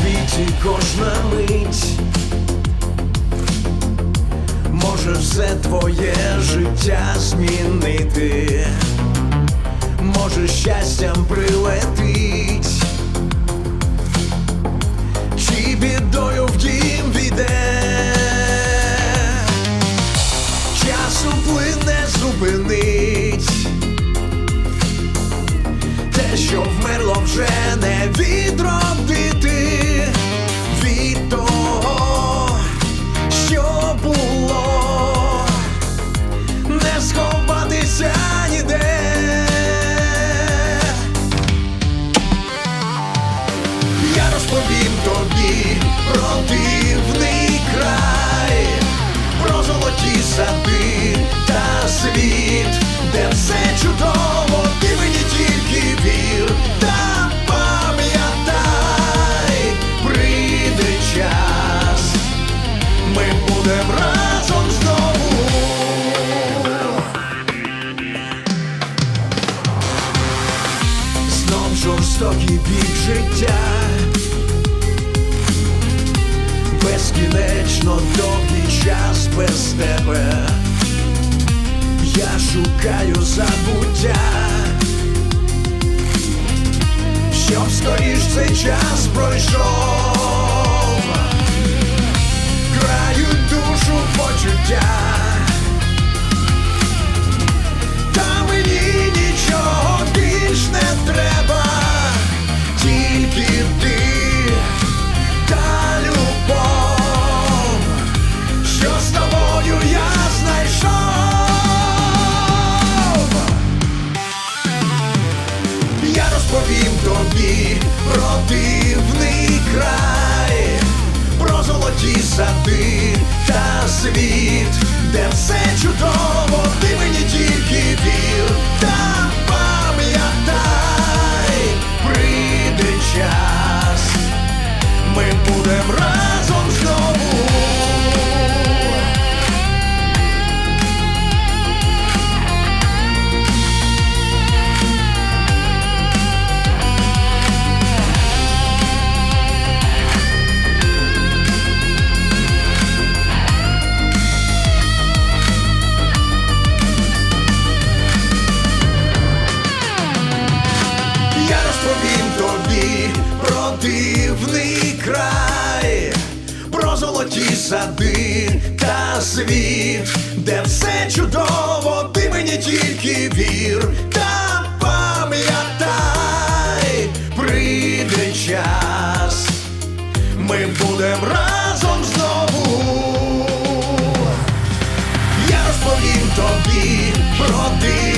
світі кожна мить. Може все твоє життя змінити, може щастям прилетить, чи бідою в дім війде, часу плине зупинить. Те, що вмерло вже не відродити розповім тобі про дивний край, про золоті сади та світ, де все чудово, ти мені тільки вір та пам'ятай, прийде час, ми будем разом знову. Знов жорстокий бік життя, без тебе. Я шукаю забуття, щоб скоріш цей час пройшов, світ, де все чудово, дивний край, про золоті сади та світ, де все чудово, ти мені тільки вір та пам'ятай, прийде час, ми будем разом знову. Я розповім тобі про дивний